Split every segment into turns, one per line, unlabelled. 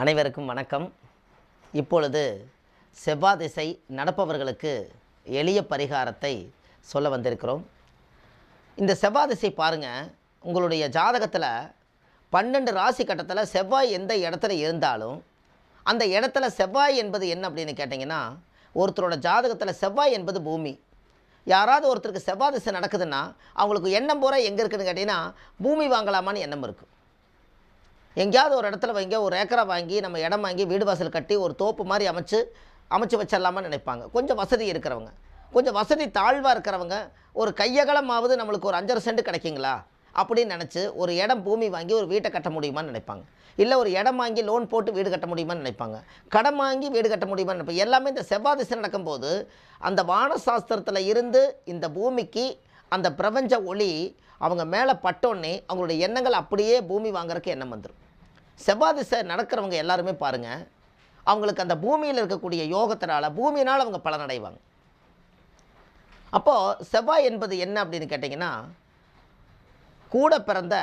அனைவருக்கும் வணக்கம். இப்பொழுது செவ்வாய் திசை நடப்பவர்களுக்கு எளிய பரிகாரத்தை சொல்ல வந்திருக்கிறோம். இந்த செவ்வாய் திசை பாருங்கள் உங்களுடைய ஜாதகத்தில் பன்னெண்டு ராசி கட்டத்தில் செவ்வாய் எந்த இடத்துல இருந்தாலும் அந்த இடத்துல செவ்வாய் என்பது என்ன அப்படின்னு கேட்டிங்கன்னா ஒருத்தரோட ஜாதகத்தில் செவ்வாய் என்பது பூமி. யாராவது ஒருத்தருக்கு செவ்வாய் திசை நடக்குதுன்னா அவங்களுக்கு எண்ணம் பூரா எங்கே இருக்குதுன்னு கேட்டிங்கன்னா பூமி வாங்கலாமான்னு எண்ணம் இருக்கும் எங்கேயாவது ஒரு இடத்துல வைங்க ஒரு ஏக்கரை வாங்கி நம்ம இடம் வாங்கி வீடு வாசல் கட்டி ஒரு தோப்பு மாதிரி அமைச்சு அமைச்சு வச்சிடலாமான்னு நினைப்பாங்க. கொஞ்சம் வசதி இருக்கிறவங்க. கொஞ்சம் வசதி தாழ்வாக இருக்கிறவங்க ஒரு கையகலமாவது நம்மளுக்கு ஒரு அஞ்சரை சென்ட் கிடைக்குங்களா? அப்படின்னு நினச்சி ஒரு இடம் பூமி வாங்கி ஒரு வீட்டை கட்ட முடியுமான்னு நினைப்பாங்க. இல்லை ஒரு இடம் வாங்கி லோன் போட்டு வீடு கட்ட முடியுமான்னு நினைப்பாங்க. கடன் வாங்கி வீடு கட்ட முடியுமான்னு நினைப்பாங்க. எல்லாமே இந்த செவ்வாய் திசை நடக்கும்போது அந்த வானசாஸ்திரத்தில் இருந்து இந்த பூமிக்கு அந்த பிரபஞ்ச ஒளி அவங்க மேலே பட்டோன்னே அவங்களுடைய எண்ணங்கள் அப்படியே பூமி வாங்குறதுக்கு எண்ணம் வந்துடும் செவ்வாய் திசை நடக்கிறவங்க எல்லாருமே பாருங்கள் அவங்களுக்கு அந்த பூமியில் இருக்கக்கூடிய யோகத்தினால் பூமியினால் அவங்க பலனடைவாங்க. அப்போது செவ்வாய் என்பது என்ன அப்படின்னு கேட்டிங்கன்னா கூட பிறந்த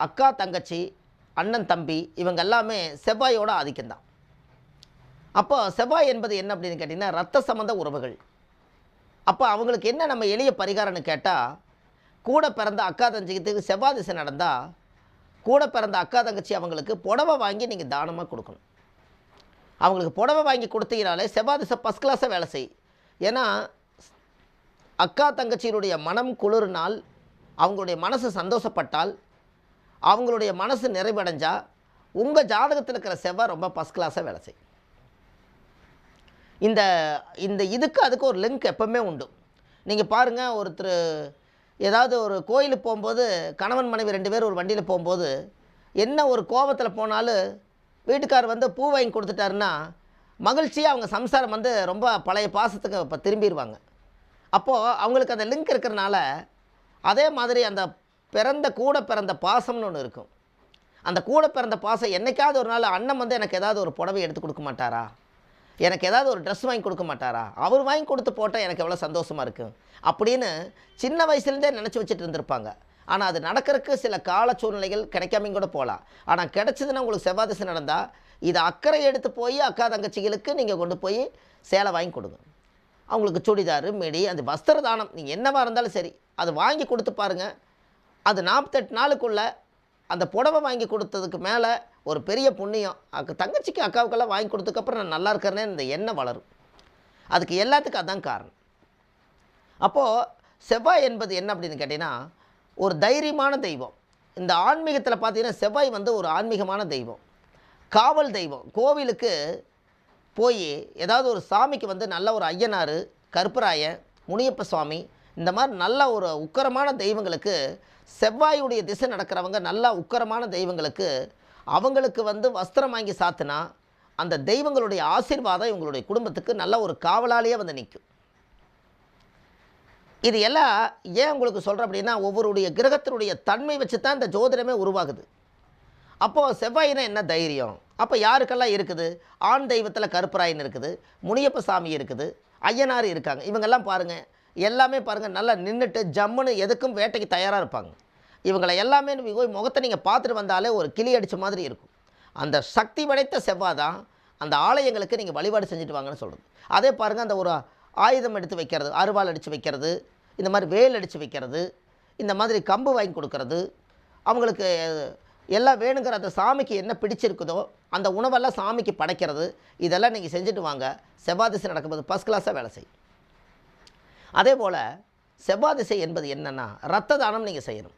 அக்கா தங்கச்சி அண்ணன் தம்பி இவங்க எல்லாமே செவ்வாயோட ஆதிக்கம்தான். அப்போ செவ்வாய் என்பது என்ன அப்படின்னு கேட்டிங்கன்னா ரத்த சம்மந்த உறவுகள். அப்போ அவங்களுக்கு என்ன நம்ம எளிய பரிகாரம்னு கேட்டால் கூட பிறந்த அக்கா தங்கச்சிக்கு செவ்வாய் திசை நடந்தால் கூட பிறந்த அக்கா தங்கச்சி அவங்களுக்கு புடவை வாங்கி நீங்கள் தானமாக கொடுக்கணும். அவங்களுக்கு புடவை வாங்கி கொடுத்தீங்கனாலே செவ்வாய் திசை ஃபஸ்ட் கிளாஸாக வேலை செய். ஏன்னா அக்கா தங்கச்சியினுடைய மனம் குளிர்னால் அவங்களுடைய மனசு சந்தோஷப்பட்டால் அவங்களுடைய மனசு நிறைவடைஞ்சால் உங்கள் ஜாதகத்தில் இருக்கிற செவ்வாய் ரொம்ப ஃபஸ்ட் கிளாஸாக வேலை செய்யும் இந்த இந்த இதுக்கு அதுக்கு ஒரு லிங்க் எப்போவுமே உண்டு. நீங்கள் பாருங்கள் ஒருத்தர் ஏதாவது ஒரு கோயிலுக்கு போகும்போது கணவன் மனைவி ரெண்டு பேர் ஒரு வண்டியில் போகும்போது என்ன ஒரு கோபத்தில் போனாலும் வீட்டுக்கார் வந்து பூ வாங்கி கொடுத்துட்டாருன்னா மகிழ்ச்சியாக அவங்க சம்சாரம் வந்து ரொம்ப பழைய பாசத்துக்கு இப்போ திரும்பிடுவாங்க அப்போது அவங்களுக்கு அந்த லிங்க் இருக்கிறனால அதே மாதிரி அந்த பிறந்த கூட பிறந்த பாசம்னு ஒன்று இருக்கும். அந்த கூட பிறந்த பாசம் என்னைக்காவது ஒரு நாள் அண்ணன் வந்து எனக்கு ஏதாவது ஒரு புடவை எடுத்து கொடுக்க மாட்டாரா? எனக்கு ஏதாவது ஒரு ட்ரெஸ் வாங்கி கொடுக்க மாட்டாரா? அவர் வாங்கி கொடுத்து போட்டால் எனக்கு எவ்வளோ சந்தோஷமாக இருக்கும் அப்படின்னு சின்ன வயசுலேருந்தே நினச்சி வச்சுட்டு இருந்திருப்பாங்க. ஆனால் அது நடக்கிறதுக்கு சில கால சூழ்நிலைகள் கிடைக்காமையும் கூட போகலாம். ஆனால் கிடைச்சதுன்னா உங்களுக்கு செவ்வாய் நடந்தால் இதை அக்கறை எடுத்து போய் அக்கா தங்கச்சிகளுக்கு நீங்கள் கொண்டு போய் சேலை வாங்கி கொடுங்க. அவங்களுக்கு சுடிதார் மிடி அந்த வஸ்திர தானம் நீங்கள் என்னவாக இருந்தாலும் சரி அது வாங்கி கொடுத்து பாருங்கள் அது நாற்பத்தெட்டு நாளுக்குள்ளே அந்த புடவை வாங்கி கொடுத்ததுக்கு மேலே ஒரு பெரிய புண்ணியம். அக்கு தங்கச்சிக்கு அக்காவுக்கெல்லாம் வாங்கி கொடுத்ததுக்கப்புறம் நான் நல்லா இருக்கிறேனே இந்த எண்ணம் வளரும். அதுக்கு எல்லாத்துக்கும் அதான் காரணம். அப்போது செவ்வாய் என்பது என்ன அப்படின்னு கேட்டிங்கன்னா ஒரு தைரியமான தெய்வம். இந்த ஆன்மீகத்தில் பார்த்தீங்கன்னா செவ்வாய் வந்து ஒரு ஆன்மீகமான தெய்வம். காவல் தெய்வம். கோவிலுக்கு போய் ஏதாவது ஒரு சாமிக்கு வந்து நல்ல ஒரு ஐயனார் கருப்பராயன் முனியப்ப சுவாமி இந்த மாதிரி நல்ல ஒரு உக்கரமான தெய்வங்களுக்கு செவ்வாயுடைய திசை நடக்கிறவங்க நல்ல உக்கரமான தெய்வங்களுக்கு அவங்களுக்கு வந்து வஸ்திரம் வாங்கி சாத்துனா அந்த தெய்வங்களுடைய ஆசீர்வாதம் இவங்களுடைய குடும்பத்துக்கு நல்ல ஒரு காவலாலேயே வந்து நிற்கும் இது எல்லாம் ஏன் உங்களுக்கு சொல்கிறேன் அப்படின்னா ஒவ்வொருடைய கிரகத்தினுடைய தன்மை வச்சு தான் இந்த ஜோதிடமே உருவாகுது. அப்போது செவ்வாயினா என்ன தைரியம்? அப்போ யாருக்கெல்லாம் இருக்குது? ஆண் தெய்வத்தில் கருப்பராயன் இருக்குது முனியப்ப சாமி இருக்குது ஐயனார் இருக்காங்க. இவங்கெல்லாம் பாருங்கள் எல்லாமே பாருங்கள் நல்லா நின்றுட்டு ஜம்முன்னு எதுக்கும் வேட்டைக்கு தயாராக இருப்பாங்க. இவங்களை எல்லாமே போய் முகத்தை நீங்கள் பார்த்துட்டு வந்தாலே ஒரு கிளி அடித்த மாதிரி இருக்கும். அந்த சக்தி படைத்த செவ்வாய் தான் அந்த ஆலயங்களுக்கு நீங்கள் வழிபாடு செஞ்சுட்டு வாங்கன்னு சொல்கிறது அதே பாருங்கள் அந்த ஒரு ஆயுதம் எடுத்து வைக்கிறது அருவாள் அடித்து வைக்கிறது இந்த மாதிரி வேல் அடித்து வைக்கிறது இந்த மாதிரி கம்பு வாங்கி கொடுக்கறது அவங்களுக்கு எல்லாம் வேணுங்கிற அந்த சாமிக்கு என்ன பிடிச்சிருக்குதோ அந்த உணவெல்லாம் சாமிக்கு படைக்கிறது இதெல்லாம் நீங்கள் செஞ்சுட்டு வாங்க. செவ்வாதிசை நடக்கும்போது ஃபஸ்ட் கிளாஸாக வேலை செய்யும். அதே போல் செவ்வாய் திசை என்பது என்னென்னா ரத்த தானம் நீங்கள் செய்யணும்.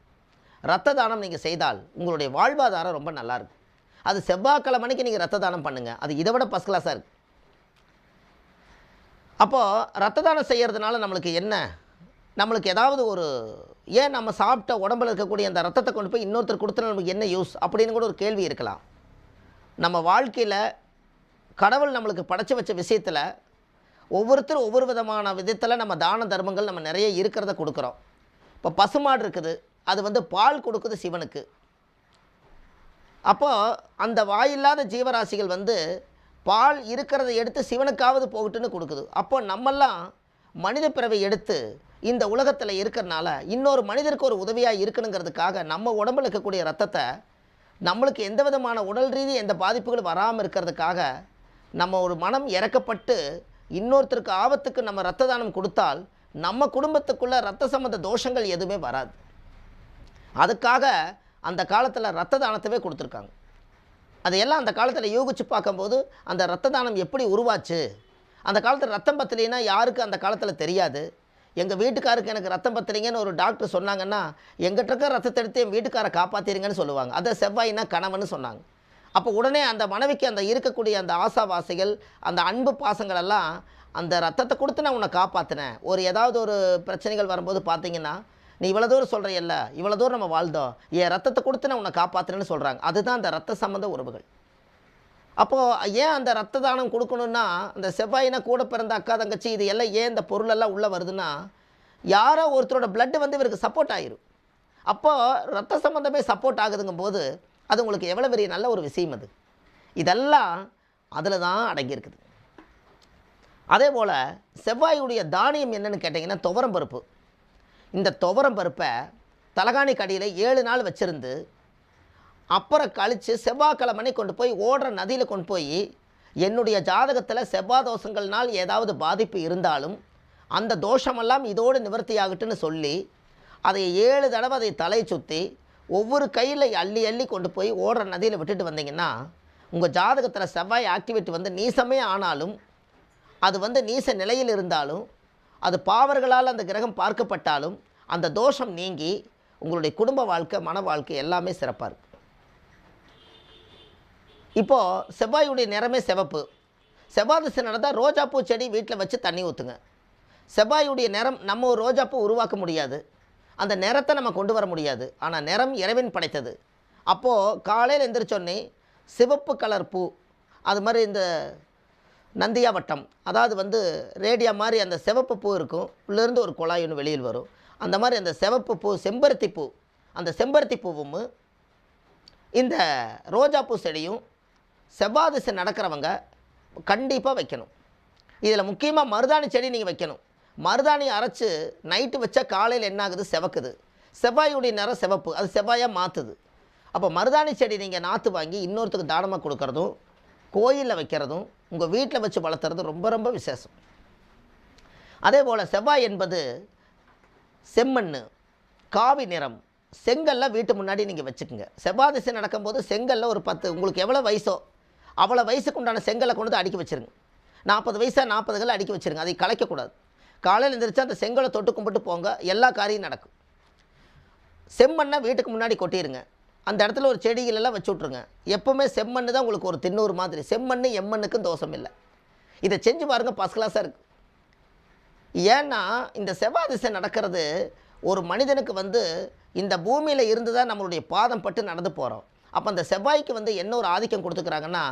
ரத்த தானம் நீங்கள் செய்தால் உங்களுடைய வாழ்வாதாரம் ரொம்ப நல்லாயிருக்கும். அது செவ்வாய்க்கிழமைக்கு நீங்கள் ரத்த தானம் பண்ணுங்கள் அது இதை விட ஃபஸ்ட் கிளாஸாக இருக்குது அப்போது ரத்த தானம் செய்கிறதுனால நம்மளுக்கு என்ன? நம்மளுக்கு ஏதாவது ஒரு ஏன் நம்ம சாப்பிட்ட உடம்புல இருக்கக்கூடிய அந்த ரத்தத்தை கொண்டு போய் இன்னொருத்தர் கொடுத்தா நமக்கு என்ன யூஸ் அப்படின்னு கூட ஒரு கேள்வி இருக்கலாம். நம்ம வாழ்க்கையில் கடவுள் நம்மளுக்கு படைச்சி வச்ச விஷயத்தில் ஒவ்வொருத்தரும் ஒவ்வொரு விதமான விதத்தில் நம்ம தான தர்மங்கள் நம்ம நிறைய இருக்கிறத கொடுக்குறோம். இப்போ பசுமாடு இருக்குது அது வந்து பால் கொடுக்குது சிவனுக்கு. அப்போது அந்த வாயில்லாத ஜீவராசிகள் வந்து பால் இருக்கிறத எடுத்து சிவனுக்காவது போகட்டுன்னு கொடுக்குது. அப்போ நம்மெல்லாம் மனித பிறவை எடுத்து இந்த உலகத்தில் இருக்கிறனால இன்னொரு மனிதருக்கு ஒரு உதவியாக இருக்கணுங்கிறதுக்காக நம்ம உடம்புல இருக்கக்கூடிய ரத்தத்தை நம்மளுக்கு எந்த விதமான உடல் ரீதி எந்த பாதிப்புகளும் வராமல் இருக்கிறதுக்காக நம்ம ஒரு மனம் இறக்கப்பட்டு இன்னொருத்தருக்கு ஆபத்துக்கு நம்ம ரத்த தானம் கொடுத்தால் நம்ம குடும்பத்துக்குள்ளே ரத்த சம்மந்த தோஷங்கள் எதுவுமே வராது. அதுக்காக அந்த காலத்தில் ரத்த தானத்தவே கொடுத்துருக்காங்க. அதையெல்லாம் அந்த காலத்தில் யோகிச்சு பார்க்கும்போது அந்த ரத்த தானம் எப்படி உருவாச்சு? அந்த காலத்தில் ரத்தம் பத்தலைன்னா யாருக்கு அந்த காலத்தில் தெரியாது. எங்கள் வீட்டுக்காருக்கு எனக்கு ரத்தம் பத்தலைங்கன்னு ஒரு டாக்டர் சொன்னாங்கன்னா எங்கிட்ட இருக்க ரத்தத்தை எடுத்து என் வீட்டுக்காரை காப்பாற்றிருங்கன்னு சொல்லுவாங்க. அதை செவ்வாயின்னா கணவன் சொன்னாங்க. அப்போ உடனே அந்த மனைவிக்கு அந்த இருக்கக்கூடிய அந்த ஆசாவாசைகள் அந்த அன்பு பாசங்கள் எல்லாம் அந்த ரத்தத்தை கொடுத்து நான் உன்னை காப்பாற்றினேன் ஒரு ஏதாவது ஒரு பிரச்சனைகள் வரும்போது பார்த்தீங்கன்னா நீ இவ்வளோ தூரம் சொல்கிறையல்ல இவ்வளோ தூரம் நம்ம வாழ்ந்தோம் என் ரத்தத்தை கொடுத்து நான் உன்னை காப்பாற்றுறேன்னு சொல்கிறாங்க அதுதான் அந்த ரத்த சம்மந்த உறவுகள். அப்போது ஏன் அந்த ரத்த தானம் கொடுக்கணுன்னா அந்த செவ்வாயினா கூட பிறந்த அக்கா தங்கச்சி இது எல்லாம் ஏன் இந்த பொருளெல்லாம் உள்ளே வருதுன்னா யாரோ ஒருத்தரோட பிளட்டு வந்து இவருக்கு சப்போர்ட் ஆயிரும். அப்போது ரத்த சம்மந்தமே சப்போர்ட் ஆகுதுங்கும் போது அது உங்களுக்கு எவ்வளோ பெரிய நல்ல ஒரு விஷயம் அது. இதெல்லாம் அதில் தான் அடங்கியிருக்குது. அதே போல் செவ்வாயுடைய தானியம் என்னன்னு கேட்டிங்கன்னா துவரம் பருப்பு. இந்த துவரம் பருப்பை தலகாணி கடியில் ஏழு நாள் வச்சுருந்து அப்புறம் கழித்து செவ்வாய்க்கிழமனை கொண்டு போய் ஓடுற நதியில் கொண்டு போய் என்னுடைய ஜாதகத்தில் செவ்வாய் தோஷங்கள்னால் ஏதாவது பாதிப்பு இருந்தாலும் அந்த தோஷமெல்லாம் இதோடு நிவர்த்தி ஆகட்டுன்னு சொல்லி அதை ஏழு தடவை அதை தலை சுற்றி ஒவ்வொரு கையில் அள்ளி அள்ளி கொண்டு போய் ஓடுற நதியில் விட்டுட்டு வந்தீங்கன்னா உங்கள் ஜாதகத்தில் செவ்வாய் ஆக்டிவேட் வந்து நீசமே ஆனாலும் அது வந்து நீச நிலையில் இருந்தாலும் அது பாவர்களால் அந்த கிரகம் பார்க்கப்பட்டாலும் அந்த தோஷம் நீங்கி உங்களுடைய குடும்ப வாழ்க்கை மன வாழ்க்கை எல்லாமே சிறப்பாக இருக்கும். இப்போது செவ்வாயுடைய நிறமே சிவப்பு. செவ்வாய் திசை நடந்தால் ரோஜாப்பூ செடி வீட்டில் வச்சு தண்ணி ஊற்றுங்க செவ்வாயுடைய நிறம் நம்ம ரோஜாப்பூ உருவாக்க முடியாது. அந்த நேரத்தை நம்ம கொண்டு வர முடியாது. ஆனால் நிறம் இறைவன் படைத்தது. அப்போது காலையில் எந்திரிச்சோன்னே சிவப்பு கலர் பூ அது மாதிரி இந்த நந்தியாவட்டம் அதாவது வந்து ரேடியா மாதிரி அந்த சிவப்பு பூ இருக்கும். உள்ளேருந்து ஒரு குழாய் ஒன்று வெளியில் வரும். அந்த மாதிரி அந்த சிவப்பு பூ செம்பருத்தி பூ அந்த செம்பருத்தி பூவும் இந்த ரோஜாப்பூ செடியும் செவ்வாதிசை நடக்கிறவங்க கண்டிப்பாக வைக்கணும். இதில் முக்கியமாக மருதாணி செடி நீங்கள் வைக்கணும். மருதாணி அரைச்சி நைட்டு வச்சா காலையில் என்ன ஆகுது? செவக்குது. செவ்வாயுடைய நிறம் சிவப்பு. அது செவ்வாயாக மாற்றுது அப்போ மருதாணி செடி நீங்கள் நாற்று வாங்கி இன்னொருத்தருக்கு தானமாக கொடுக்கறதும் கோயிலில் வைக்கிறதும் உங்கள் வீட்டில் வச்சு வளர்த்துறதும் ரொம்ப ரொம்ப விசேஷம். அதே போல் செவ்வாய் என்பது செம்மண் காவி நிறம். செங்கல்ல வீட்டு முன்னாடி நீங்கள் வச்சுக்கோங்க. செவ்வாய் திசை நடக்கும்போது செங்கல்ல ஒரு பத்து உங்களுக்கு எவ்வளோ வயசோ அவ்வளோ வயசுக்கு உண்டான செங்கலை கொண்டு வந்து அடுக்கி வச்சிருங்க. நாற்பது வயசாக நாற்பதுகளை கல்ல அடுக்கி வச்சிருங்க. அதை கலைக்கக்கூடாது. காலையில் எழுந்திரிச்சா அந்த செங்கலை தொட்டு கும்பிட்டு போங்க எல்லா காரியம் நடக்கும். செம்மண்ணை வீட்டுக்கு முன்னாடி கொட்டிடுங்க அந்த இடத்துல ஒரு செடிகளெல்லாம் வச்சு விட்ருங்க எப்போவுமே செம்மண்ணு தான் உங்களுக்கு ஒரு தின்னூறு மாதிரி. செம்மண்ணு எம்மண்ணுக்கும் தோஷம் இல்லை. இதை செஞ்சு பாருங்கள் ஃபஸ்ட் கிளாஸாக இருக்குது ஏன்னா இந்த செவ்வாய் திசை நடக்கிறது ஒரு மனிதனுக்கு வந்து இந்த பூமியில் இருந்து தான் நம்மளுடைய பாதம் பட்டு நடந்து போகிறோம் அப்போ அந்த செவ்வாய்க்கு வந்து என்ன ஒரு ஆதிக்கம் கொடுத்துக்கிறாங்கன்னா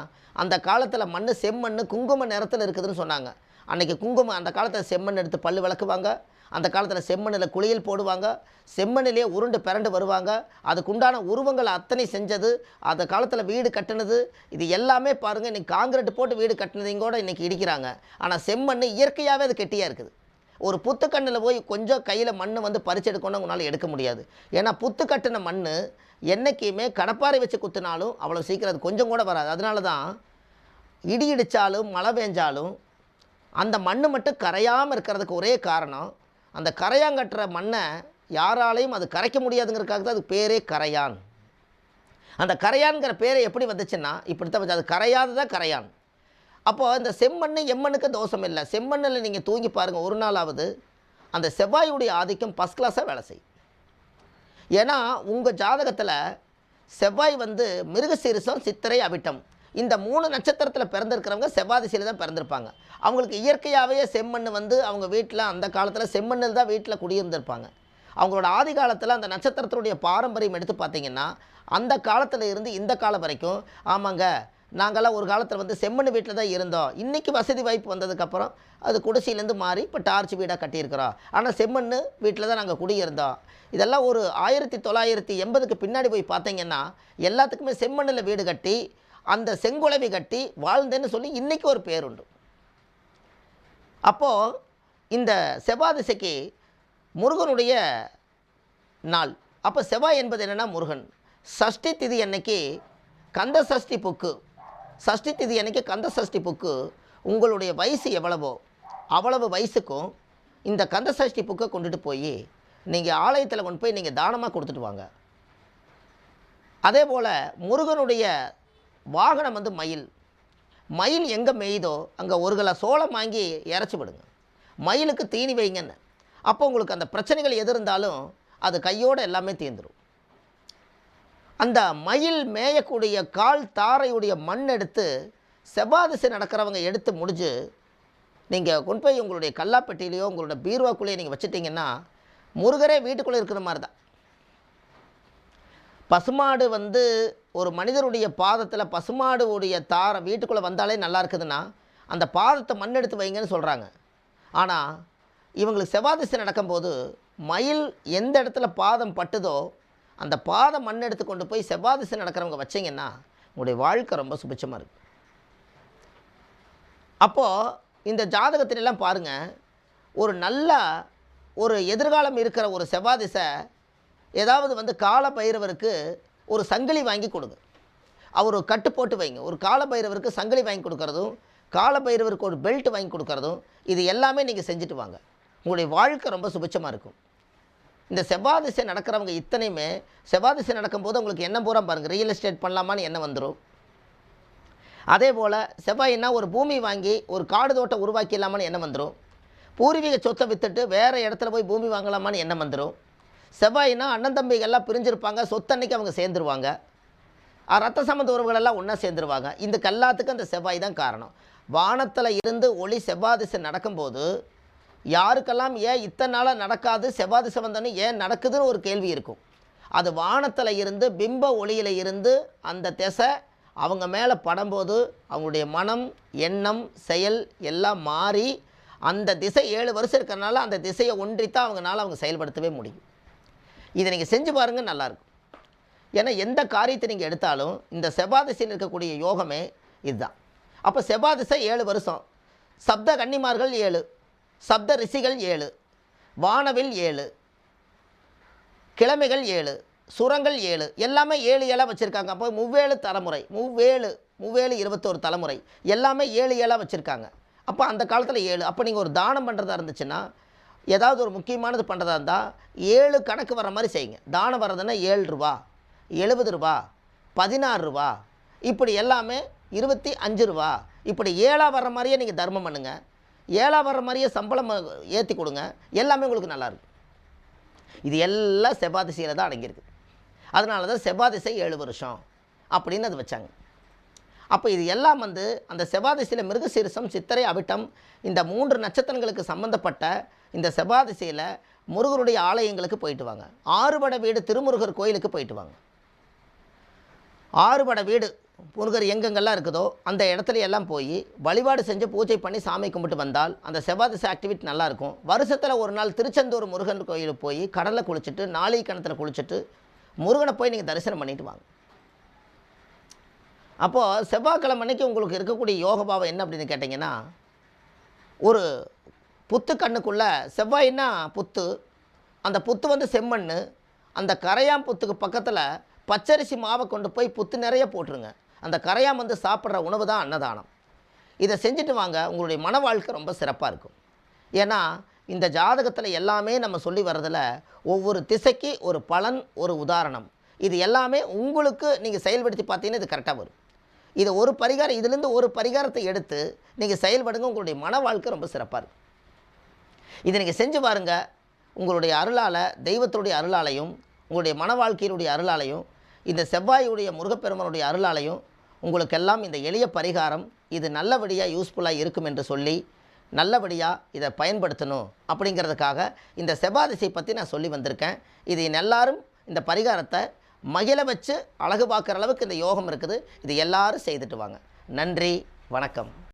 அந்த காலத்தில் மண் செம்மண் குங்கும நிறத்தில் இருக்குதுன்னு சொன்னாங்க. அன்றைக்கி குங்குமம் அந்த காலத்தில் செம்மண் எடுத்து பல்லு விளக்குவாங்க. அந்த காலத்தில் செம்மண்ணில் குளியல் போடுவாங்க. செம்மண்ணிலே உருண்டு பிறண்டு வருவாங்க. அதுக்குண்டான உருவங்கள் அத்தனை செஞ்சது. அந்த காலத்தில் வீடு கட்டினது. இது எல்லாமே பாருங்கள் இன்றைக்கி காங்கிரீட் போட்டு வீடு கட்டினதையும் கூட இன்றைக்கி இடிக்கிறாங்க. ஆனால் செம்மண் இயற்கையாகவே அது கெட்டியாக இருக்குது. ஒரு புத்துக்கண்ணில் போய் கொஞ்சம் கையில் மண் வந்து பறிச்சு எடுக்கணும்னு உங்களால் எடுக்க முடியாது. ஏன்னா புத்து கட்டின மண் என்றைக்குமே கடப்பாறை வச்சு குத்துனாலும் அவ்வளோ சீக்கிரம் அது கொஞ்சம் கூட வராது. அதனால தான் இடி இடித்தாலும் மழை பெஞ்சாலும் அந்த மண் மட்டும் கரையாமல் இருக்கிறதுக்கு ஒரே காரணம் அந்த கரையாங்கட்டுற மண்ணை யாராலையும் அது கரைக்க முடியாதுங்கிறதுக்காக தான் அது பேரே கரையான். அந்த கரையான்கிற பேரை எப்படி வந்துச்சுன்னா இப்படி தான் அது அது கரையாததான் கரையான். அப்போது இந்த செம்மண் எம்மண்ணுக்கு தோஷம் இல்லை. செம்மண்ணில் நீங்கள் தூங்கி பாருங்கள் ஒரு நாளாவது அந்த செவ்வாயுடைய ஆதிக்கம் ஃபஸ்ட் கிளாஸாக வேலை செய்யும். ஏன்னா உங்கள் ஜாதகத்தில் செவ்வாய் வந்து மிருகசீரிசம் சித்திரை அவிட்டம். இந்த மூணு நட்சத்திரத்தில் பிறந்திருக்கிறவங்க செவ்வாதிசையில் தான் பிறந்திருப்பாங்க. அவங்களுக்கு இயற்கையாகவே செம்மண் வந்து அவங்க வீட்டில் அந்த காலத்தில் செம்மண்ணில் தான் வீட்டில் குடியிருந்திருப்பாங்க. அவங்களோட ஆதி காலத்தில் அந்த நட்சத்திரத்தினுடைய பாரம்பரியம் எடுத்து பார்த்தீங்கன்னா அந்த காலத்தில் இருந்து இந்த காலம் வரைக்கும் ஆமாங்க நாங்கள்லாம் ஒரு காலத்தில் வந்து செம்மண் வீட்டில் தான் இருந்தோம். இன்றைக்கி வசதி வாய்ப்பு வந்ததுக்கப்புறம் அது குடிசையிலேருந்து மாறி இப்போ டார்ச் வீடாக கட்டியிருக்கிறோம். ஆனால் செம்மண் வீட்டில் தான் நாங்கள் குடியிருந்தோம். இதெல்லாம் ஒரு ஆயிரத்தி தொள்ளாயிரத்தி எண்பதுக்கு பின்னாடி போய் பார்த்தீங்கன்னா எல்லாத்துக்குமே செம்மண்ணில் வீடு கட்டி அந்த செங்குலவி கட்டி வாழ்ந்தேன்னு சொல்லி இன்றைக்கி ஒரு பேர் உண்டு அப்போது இந்த செவ்வாய் திசைக்கு முருகனுடைய நாள். அப்போ செவ்வாய் என்பது என்னென்னா முருகன். சஷ்டி திதி அன்னைக்கு கந்த சஷ்டி புக்கு. சஷ்டி திதி அன்னைக்கு கந்த சஷ்டி புக்கு. உங்களுடைய வயசு எவ்வளவோ அவ்வளவு வயசுக்கும் இந்த கந்த சஷ்டி புக்கை கொண்டுட்டு போய் நீங்கள் ஆலயத்தில் கொண்டு போய் நீங்கள் தானமாக கொடுத்துட்டு வாங்க. அதே போல் முருகனுடைய வாகனம் வந்து மயில். மயில் எங்கே மேய்தோ அங்கே ஒரு கிலோ சோளம் வாங்கி இறச்சி விடுங்க. மயிலுக்கு தீனி வைங்கன்னு. அப்போ உங்களுக்கு அந்த பிரச்சனைகள் எது இருந்தாலும் அது கையோடு எல்லாமே தீர்ந்துடும் அந்த மயில் மேயக்கூடிய கால் தாரையுடைய மண் எடுத்து செவ்வாதிசை நடக்கிறவங்க எடுத்து முடிஞ்சு நீங்கள் கொண்டு போய் உங்களுடைய கல்லாப்பெட்டியிலையோ உங்களோட பீர்வாக்குள்ளேயோ நீங்கள் வச்சுட்டிங்கன்னா முருகரே வீட்டுக்குள்ளே இருக்கிற மாதிரி தான். பசுமாடு வந்து ஒரு மனிதருடைய பாதத்தில் பசுமாடு உடைய தாரம் வீட்டுக்குள்ளே வந்தாலே நல்லா இருக்குதுன்னா அந்த பாதத்தை மண் எடுத்து வைங்கன்னு சொல்கிறாங்க ஆனால் இவங்களுக்கு செவ்வாதிசை நடக்கும்போது மயில் எந்த இடத்துல பாதம் பட்டுதோ அந்த பாதம் மண் எடுத்து கொண்டு போய் செவ்வாதிசை நடக்கிறவங்க வச்சிங்கன்னா உங்களுடைய வாழ்க்கை ரொம்ப சுபிச்சமாக இருக்குது அப்போது இந்த ஜாதகத்திலெல்லாம் பாருங்கள் ஒரு நல்ல ஒரு எதிர்காலம் இருக்கிற ஒரு செவ்வாதிசை ஏதாவது வந்து கால பைரவருக்கு ஒரு சங்கிலி வாங்கி கொடுங்க. அவர் ஒரு கட்டு போட்டு வைங்க. ஒரு கால பைரவருக்கு சங்கிலி வாங்கி கொடுக்கறதும் கால பைரவருக்கு ஒரு பெல்ட் வாங்கி கொடுக்கறதும் இது எல்லாமே நீங்கள் செஞ்சுட்டு வாங்க. உங்களுடைய வாழ்க்கை ரொம்ப சுபிச்சமாக இருக்கும். இந்த செவ்வாதிசை நடக்கிறவங்க இத்தனையுமே செவ்வாதிசை நடக்கும்போது உங்களுக்கு என்ன பூரா பாருங்கள் ரியல் எஸ்டேட் பண்ணலாமான்னு என்ன வந்துடும் அதே போல் செவ்வாயின்னா ஒரு பூமி வாங்கி ஒரு காடு தோட்டம் உருவாக்கிடலாமான்னு என்ன வந்துடும் பூர்வீக சொத்தை விற்றுட்டு வேறு இடத்துல போய் பூமி வாங்கலாமான்னு எண்ணம் வந்துடும் செவ்வாயினா அண்ணன் தம்பிகள்லாம் பிரிஞ்சிருப்பாங்க சொத்தன்னைக்கு அவங்க சேர்ந்துருவாங்க. ரத்த சம்மந்த உறவுகளெல்லாம் ஒன்றா சேர்ந்துருவாங்க. இந்த கல்லாத்துக்கு அந்த செவ்வாய் தான் காரணம். வானத்தில் இருந்து ஒளி செவ்வாதிசை நடக்கும்போது யாருக்கெல்லாம் ஏன் இத்தனை நாளாக நடக்காது செவ்வாதிசை வந்தோன்னு ஏன் நடக்குதுன்னு ஒரு கேள்வி இருக்கும். அது வானத்தில் இருந்து பிம்ப ஒளியில் இருந்து அந்த திசை அவங்க மேலே படும்போது அவங்களுடைய மனம் எண்ணம் செயல் எல்லாம் மாறி அந்த திசை ஏழு வருஷம் இருக்கிறனால அந்த திசையை ஒன்றித்தான் அவங்களால அவங்க செயல்படுத்தவே முடியும். இதை நீங்கள் செஞ்சு பாருங்கள் நல்லாயிருக்கும் ஏன்னா எந்த காரியத்தை நீங்கள் எடுத்தாலும் இந்த செபாதிசையில் இருக்கக்கூடிய யோகமே இதுதான். அப்போ செவ்வாதிசை ஏழு வருஷம். சப்த கன்னிமார்கள் ஏழு சப்த ரிஷிகள் ஏழு வானவில் ஏழு கிழமைகள் ஏழு சுரங்கள் ஏழு எல்லாமே ஏழு ஏழாக வச்சுருக்காங்க. அப்போ முவ்வேழு தலைமுறை முவ்வேழு மூவேழு இருபத்தோரு தலைமுறை எல்லாமே ஏழு ஏழாக வச்சுருக்காங்க. அப்போ அந்த காலத்தில் ஏழு. அப்போ நீங்கள் ஒரு தானம் பண்ணுறதா இருந்துச்சுன்னா ஏதாவது ஒரு முக்கியமானது பண்ணுறதா இருந்தால் ஏழு கணக்கு வர மாதிரி செய்யுங்க. தானம் வர்றதுன்னா ஏழு ரூபா எழுபது ரூபா பதினாறு ரூபா இப்படி எல்லாமே இருபத்தி அஞ்சு ரூபா. இப்படி ஏழாக வர்ற மாதிரியே நீங்கள் தர்மம் பண்ணுங்கள் ஏழாக வர்ற மாதிரியே சம்பளம் ஏற்றி கொடுங்க. எல்லாமே உங்களுக்கு நல்லாயிருக்கும் இது எல்லாம் செவ்வாதிசையில் தான் அடங்கியிருக்கு. அதனால தான் செவ்வாதிசை ஏழு வருஷம் அப்படின்னு அது வச்சாங்க. அப்போ இது எல்லாம் வந்து அந்த செவ்வாதிசையில் மிருகசீரிசம் சித்திரை அவிட்டம் இந்த மூன்று நட்சத்திரங்களுக்கு சம்பந்தப்பட்ட இந்த செவ்வாதிசையில் முருகருடைய ஆலயங்களுக்கு போயிட்டு வாங்க. ஆறுபட வீடு திருமுருகர் கோயிலுக்கு போயிட்டு வாங்க. ஆறுபட வீடு முருகர் எங்கெங்கெல்லாம் இருக்குதோ அந்த இடத்துல எல்லாம் போய் வழிபாடு செஞ்சு பூஜை பண்ணி சாமி கும்பிட்டு வந்தால் அந்த செவ்வாதிசை ஆக்டிவிட்டி நல்லாயிருக்கும் வருஷத்தில் ஒரு நாள் திருச்செந்தூர் முருகன் கோயிலுக்கு போய் கடலில் குளிச்சுட்டு நாளை கிணத்துல குளிச்சுட்டு முருகனை போய் நீங்கள் தரிசனம் பண்ணிட்டு வாங்க. அப்போது செவ்வாய்க்கிழமை அன்னைக்கு உங்களுக்கு இருக்கக்கூடிய யோக பாவம் என்ன அப்படின்னு கேட்டிங்கன்னா ஒரு புத்து கண்ணுக்குள்ளே செவ்வாய்னா புத்து அந்த புத்து வந்து செம்மண் அந்த கரையாம் புத்துக்கு பக்கத்தில் பச்சரிசி மாவை கொண்டு போய் புத்து நிறைய போட்டுருங்க. அந்த கரையாம் வந்து சாப்பிட்ற உணவு தான் அன்னதானம். இதை செஞ்சுட்டு வாங்க உங்களுடைய மன வாழ்க்கை ரொம்ப சிறப்பாக இருக்கும். ஏன்னா இந்த ஜாதகத்தில் எல்லாமே நம்ம சொல்லி வர்றதில் ஒவ்வொரு திசைக்கு ஒரு பலன் ஒரு உதாரணம். இது எல்லாமே உங்களுக்கு நீங்கள் செயல்படுத்தி பார்த்தீங்கன்னா இது கரெக்டாக வரும். இதை ஒரு பரிகாரம் இதுலேருந்து ஒரு பரிகாரத்தை எடுத்து நீங்கள் செயல்படுங்க உங்களுடைய மன வாழ்க்கை ரொம்ப சிறப்பாக இருக்கும். இதை நீங்கள் செஞ்சு பாருங்கள் உங்களுடைய அருளால் தெய்வத்தினுடைய அருளாலையும் உங்களுடைய மன வாழ்க்கையினுடைய அருளாலையும் இந்த செவ்வாயுடைய முருகப்பெருமனுடைய அருளாலையும் உங்களுக்கெல்லாம் இந்த எளிய பரிகாரம் இது நல்லபடியாக யூஸ்ஃபுல்லாக இருக்கும் என்று சொல்லி நல்லபடியாக இதை பயன்படுத்தணும் அப்படிங்கிறதுக்காக இந்த செவ்வாதிசை பற்றி நான் சொல்லி வந்திருக்கேன். இது எல்லாரும் இந்த பரிகாரத்தை மகிழ வச்சு அழகு பார்க்குற அளவுக்கு இந்த யோகம் இருக்குது. இது எல்லாரும் செய்துட்டு வாங்க. நன்றி வணக்கம்.